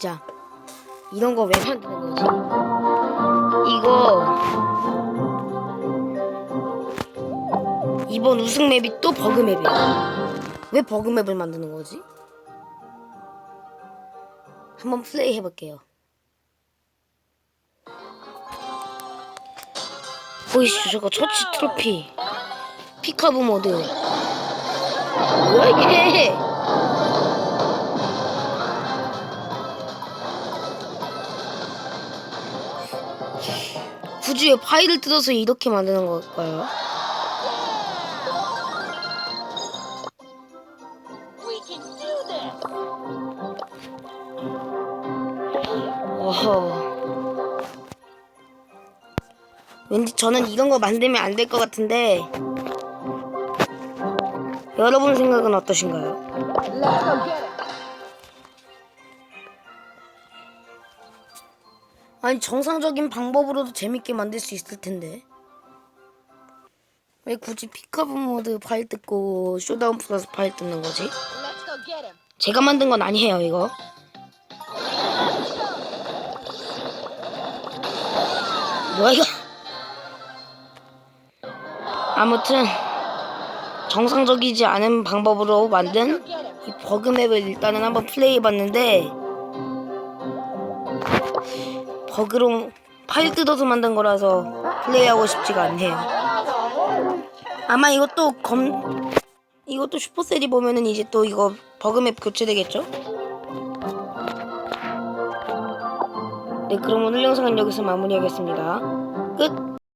진짜 이런 거 왜 만드는 거지? 이거 이번 우승 맵이 또 버그 맵이야. 왜 버그 맵을 만드는 거지? 한번 플레이 해볼게요. 보이시죠? 저거 처치 트로피 피카브 모드 뭐야 이게? 굳이 왜 파일을 뜯어서 이렇게 만드는 걸까요? 왠지 저는 이런 거 만들면 안 될 것 같은데 여러분 생각은 어떠신가요? 아니 정상적인 방법으로도 재밌게 만들 수 있을 텐데 왜 굳이 피카브 모드 파일 뜯고 쇼다운 플러스 파일 뜯는 거지? 제가 만든 건 아니에요 이거 뭐야 이거 아무튼 정상적이지 않은 방법으로 만든! 이 버그 맵을 일단은 한번 플레이 해봤는데 버그로 파일 뜯어서 만든 거라서 플레이하고 싶지가 않네요. 아마 이것도 검 이것도 슈퍼셀이 보면은 이제 또 이거 버그맵 교체되겠죠? 네 그럼 오늘 영상은 여기서 마무리하겠습니다. 끝